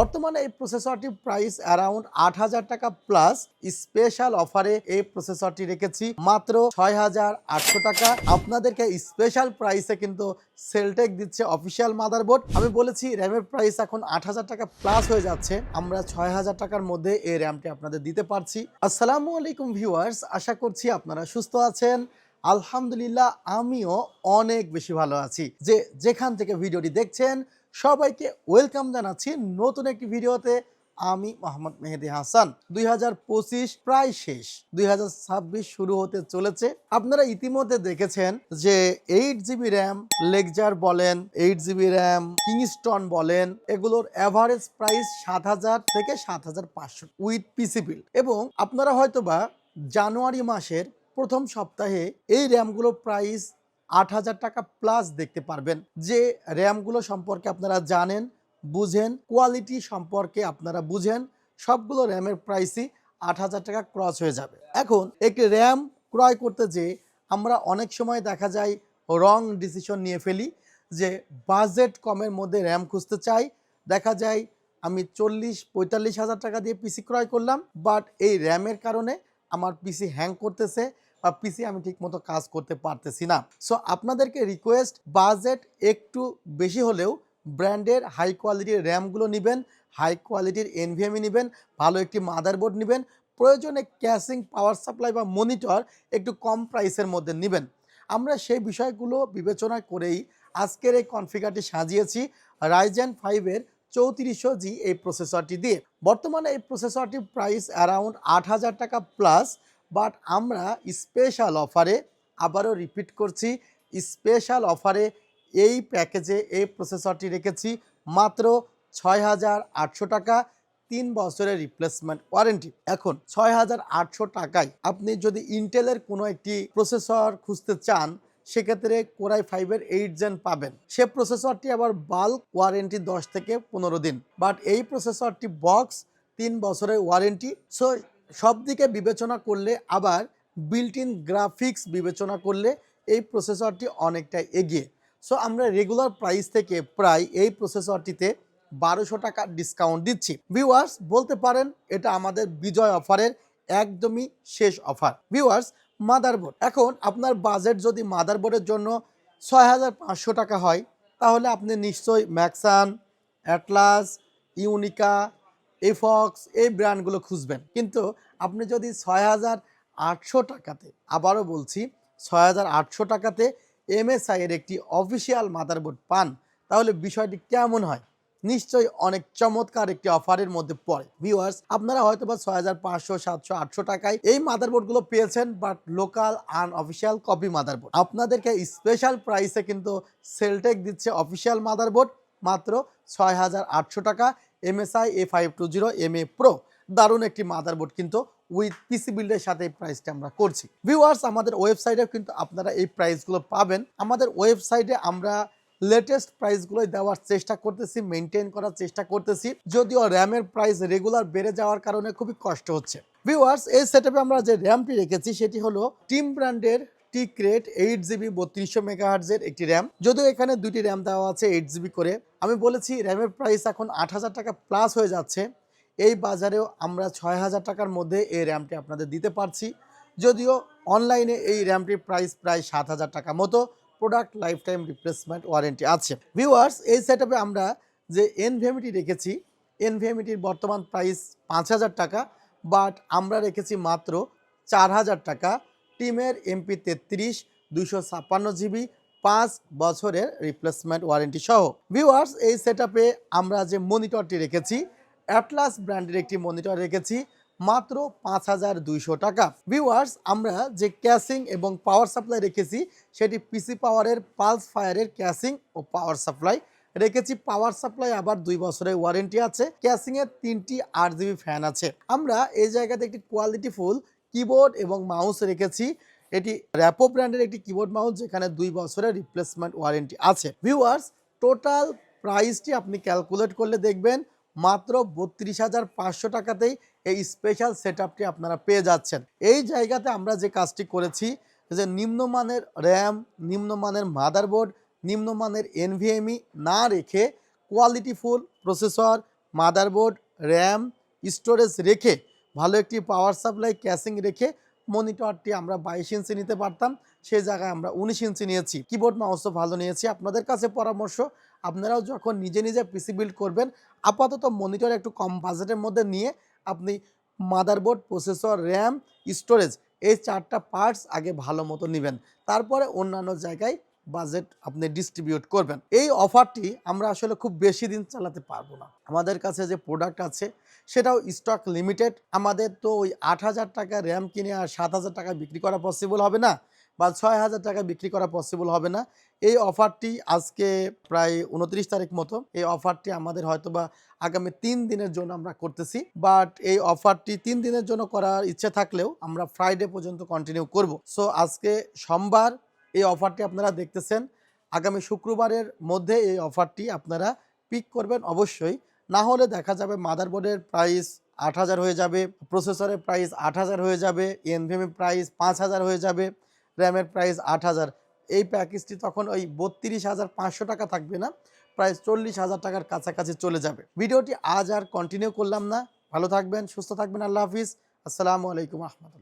বর্তমানে এই প্রসেসরটির price around আট হাজার টাকা প্লাস স্পেশাল অফারে এই প্রসেসরটি রেখেছি। মাত্র ছয় হাজার আটশো টাকা। আপনাদেরকে স্পেশাল প্রাইসে কিন্তু সেলটেক দিচ্ছে অফিসিয়াল মাদারবোর্ড আমি বলেছি র্যামের প্রাইস এখন আট হাজার টাকা প্লাস হয়ে যাচ্ছে। আমরা ছয় হাজার টাকার মধ্যে এই র্যামটি আপনাদের দিতে পারছি। আসসালামু আলাইকুম ভিউয়ার্স আশা করছি আপনারা সুস্থ আছেন। আলহামদুলিল্লাহ, আমিও অনেক বেশি ভালো আছি। যে যেখান থেকে ভিডিওটি দেখছেন সবাইকে ওয়েলকাম জানাচ্ছি নতুন একটি ভিডিওতে। আমি মোহাম্মদ মেহেদি হাসান। দুই হাজার পঁচিশ প্রায় শেষ। দুই হাজার ছাব্বিশ শুরু হতে চলেছে। আপনারা ইতিমধ্যে দেখেছেন যে এইট জিবি র্যাম লেকজার বলেন এইট জিবি র্যাম কিংস্টন বলেন, এগুলোর অ্যাভারেজ প্রাইস সাত হাজার থেকে সাত হাজার পাঁচশো উইথ পিসি বিল এবং আপনারা হয়তোবা জানুয়ারি মাসের প্রথম সপ্তাহে এই র্যামগুলোর প্রাইস আট হাজার টাকা প্লাস দেখতে পারবেন। যে র্যামগুলো সম্পর্কে আপনারা জানেন, বুঝেন কোয়ালিটি সম্পর্কে আপনারা বুঝেন, সবগুলো র্যামের প্রাইসই আট হাজার টাকা ক্রস হয়ে যাবে। এখন একটি র্যাম ক্রয় করতে যে আমরা অনেক সময় দেখা যায় রং ডিসিশন নিয়ে ফেলি, যে বাজেট কমের মধ্যে র্যাম খুঁজতে চাই। দেখা যায় আমি চল্লিশ, পঁয়তাল্লিশ হাজার টাকা দিয়ে পিসি ক্রয় করলাম বাট এই র্যামের কারণে আমার পিসি হ্যাং করতেছে। পিসি আমি ঠিকমতো কাজ করতে পারতেছি না। সো আপনাদেরকে রিকোয়েস্ট বাজেট একটু বেশি হলেও ব্র্যান্ডের হাই কোয়ালিটির র্যামগুলো নেবেন হাই কোয়ালিটির এনভিএমই নেবেন, ভালো একটি মাদারবোর্ড নেবেন, প্রয়োজনে ক্যাশিং পাওয়ার সাপ্লাই বা মনিটর একটু কম প্রাইসের মধ্যে নেবেন। আমরা সেই বিষয়গুলো বিবেচনা করেই আজকের এই কনফিগারটি সাজিয়েছি রাইজেন ফাইভের চৌত্রিশশো জি এই প্রসেসরটি দিয়ে। বর্তমানে এই প্রসেসরটির প্রাইস অ্যারাউন্ড আট হাজার টাকা প্লাস বাট আমরা স্পেশাল অফারে আবারও রিপিট করছি স্পেশাল অফারে এই প্যাকেজে এই প্রসেসরটি রেখেছি মাত্র ছয় হাজার আটশো টাকা, তিন বছরের রিপ্লেসমেন্ট ওয়ারেন্টি এখন ছয় হাজার আটশো টাকায় আপনি যদি ইন্টেলের কোনো একটি প্রসেসর খুঁজতে চান, সেক্ষেত্রে কোরাই ফাইভের এইট জেন পাবেন। সে প্রসেসরটি আবার বাল্ক ওয়ারেন্টি দশ থেকে পনেরো দিন। বাট এই প্রসেসরটি বক্স তিন বছরের ওয়ারেন্টি সো সব দিকে বিবেচনা করলে আবার বিল্ট ইন গ্রাফিক্স বিবেচনা করলে এই প্রসেসরটি অনেকটাই এগিয়ে। সো আমরা রেগুলার প্রাইস থেকে প্রায় এই প্রসেসরটিতে বারোশো টাকা ডিসকাউন্ট দিচ্ছি। ভিউয়ার্স বলতে পারেন এটা আমাদের বিজয় অফারের একদমই শেষ অফার। ভিউয়ার্স মাদারবোর্ড এখন আপনার বাজেট যদি মাদারবোর্ডের জন্য ছয় হাজার পাঁচশো টাকা হয়, তাহলে আপনি নিশ্চয়ই ম্যাক্সান অ্যাটলাস ইউনিকা এফক্স এই ব্র্যান্ডগুলো খুঁজবেন। কিন্তু আপনি যদি ছয় হাজার আটশো টাকাতে, আবারও বলছি, ছয় হাজার আটশো টাকাতে এমএসআই এর একটি অফিসিয়াল মাদারবোর্ড পান, তাহলে বিষয়টি কেমন হয়? নিশ্চয়ই অনেক চমৎকার একটি অফারের মধ্যে পড়ে। ভিউয়ার্স আপনারা হয়তো বা ছয় হাজার পাঁচশো, সাতশো, আটশো টাকায় এই মাদারবোর্ডগুলো পেয়েছেন but local unofficial copy motherboard আপনাদেরকে স্পেশাল প্রাইসে কিন্তু সেলটেক দিচ্ছে অফিসিয়াল মাদারবোর্ড মাত্র ছয় হাজার আটশো টাকা। MSI A five two zero M A pro দারুণ একটি মাদারবোর্ড কিন্তু উইথ পিসি বিল্ডের সাথে এই প্রাইসটা আমরা করছি। ভিউয়ার্স আমাদের ওয়েবসাইটেও কিন্তু আপনারা এই প্রাইসগুলো পাবেন। আমাদের ওয়েবসাইটে আমরা লেটেস্ট প্রাইসগুলোই দেওয়ার চেষ্টা করতেছি মেনটেন করার চেষ্টা করতেছি। যদিও র্যামের প্রাইস রেগুলার বেড়ে যাওয়ার কারণে খুবই কষ্ট হচ্ছে। ভিউয়ার্স এই সেটআপে আমরা যে র্যামটি রেখেছি, সেটি হলো টিম ব্র্যান্ডের টি ক্রেট এইট জিবি বত্রিশশো মেগাহার্জের একটি র্যাম যদিও এখানে দুটি র্যাম দেওয়া আছে এইট জিবি করে। আমি বলেছি, র্যামের প্রাইস এখন আট হাজার টাকা প্লাস হয়ে যাচ্ছে। এই বাজারেও আমরা ছয় হাজার টাকার মধ্যে এই র্যামটি আপনাদের দিতে পারছি। যদিও অনলাইনে এই র্যামটির প্রাইস প্রায় সাত হাজার টাকা মতো। Product life time replacement warranty আছে। ভিউয়ার্স এই সেটআপে আমরা যে এনভিএমিটি রেখেছি এনভিএমিটির বর্তমান প্রাইস পাঁচ হাজার টাকা বাট আমরা রেখেছি মাত্র চার হাজার টাকা। টিমের এমপি তেত্রিশ দুশো ছাপ্পান্ন জিবি পাঁচ বছরের রিপ্লেসমেন্ট ওয়ারেন্টি সহ। ভিউয়ার্স এই সেটআপে আমরা যে মনিটরটি রেখেছি অ্যাটলাস ব্র্যান্ডের একটি মনিটর রেখেছি, মাত্র পাঁচ হাজার দুইশো টাকা। ভিউয়ার্স আমরা যে ক্যাসিং এবং পাওয়ার সাপ্লাই রেখেছি, সেটি পিসি পাওয়ারের পালস ফায়ারের ক্যাসিং ও পাওয়ার সাপ্লাই রেখেছি। পাওয়ার সাপ্লাই আবার দুই বছরের ওয়ারেন্টি আছে। ক্যাসিং এর তিনটি আট জিবি ফ্যান আছে। আমরা এই জায়গাতে একটি কোয়ালিটিফুল কিবোর্ড এবং মাউস রেখেছি। এটি র্যাপো ব্র্যান্ডের একটি কিবোর্ড মাউস যেখানে দুই বছরের রিপ্লেসমেন্ট ওয়ারেন্টি আছে। ভিউয়ার্স টোটাল প্রাইসটি আপনি ক্যালকুলেট করলে দেখবেন মাত্র বত্রিশ হাজার পাঁচশো টাকাতেই এই স্পেশাল সেট আপনারা পেয়ে যাচ্ছেন। এই জায়গাতে আমরা যে কাজটি করেছি, যে নিম্নমানের র্যাম নিম্নমানের মাদারবোর্ড নিম্নমানের এনভিএমই না রেখে qualityful processor motherboard RAM storage রেখে ভালো একটি পাওয়ার সাপ্লাই ক্যাশিং রেখে মনিটরটি আমরা বাইশ ইঞ্চি নিতে পারতাম, সে জায়গায় আমরা উনিশ ইঞ্চি নিয়েছি। কিবোর্ড মাউসও ভালো নিয়েছি। আপনাদের কাছে পরামর্শ, আপনারাও যখন নিজে নিজে পিসি বিল্ড করবেন, আপাতত মনিটর একটু কম বাজেটের মধ্যে নিয়ে আপনি মাদারবোর্ড প্রসেসর র্যাম স্টোরেজ এই চারটা পার্টস আগে ভালো মতো নেবেন। তারপরে অন্যান্য জায়গায় বাজেট আপনি ডিস্ট্রিবিউট করবেন। এই অফারটি আমরা আসলে খুব বেশি দিন চালাতে পারব না। আমাদের কাছে যে প্রোডাক্ট আছে, সেটাও স্টক লিমিটেড আমাদের তো ওই আট হাজার টাকা র্যাম কিনে আর সাত হাজার টাকা বিক্রি করা পসিবল হবে না বা ছয় হাজার টাকা বিক্রি করা পসিবল হবে না। এই অফারটি আজকে প্রায় উনত্রিশ তারিখ মতো, এই অফারটি আমাদের হয়তোবা আগামী তিন দিনের জন্য আমরা করতেছি। বাট এই অফারটি তিন দিনের জন্য করার ইচ্ছে থাকলেও আমরা ফ্রাইডে পর্যন্ত কন্টিনিউ করব। সো আজকে সোমবার এই অফারটি আপনারা দেখতেছেন। আগামী শুক্রবারের মধ্যে এই অফারটি আপনারা পিক করবেন অবশ্যই। না হলে দেখা যাবে মাদারবোর্ডের প্রাইস আট হাজার হয়ে যাবে, প্রসেসরের প্রাইস আট হাজার হয়ে যাবে এনভিএমের প্রাইস পাঁচ হাজার হয়ে যাবে র্যামের প্রাইস আট হাজার। এই প্যাকেজটি তখন ওই বত্রিশ হাজার পাঁচশো টাকা থাকবে না প্রায় চল্লিশ হাজার টাকার কাছাকাছি চলে যাবে। ভিডিওটি আজ আর কন্টিনিউ করলাম না। ভালো থাকবেন, সুস্থ থাকবেন, আল্লাহ হাফিজ। আসসালামু আলাইকুম, রহমতুল্লাহ।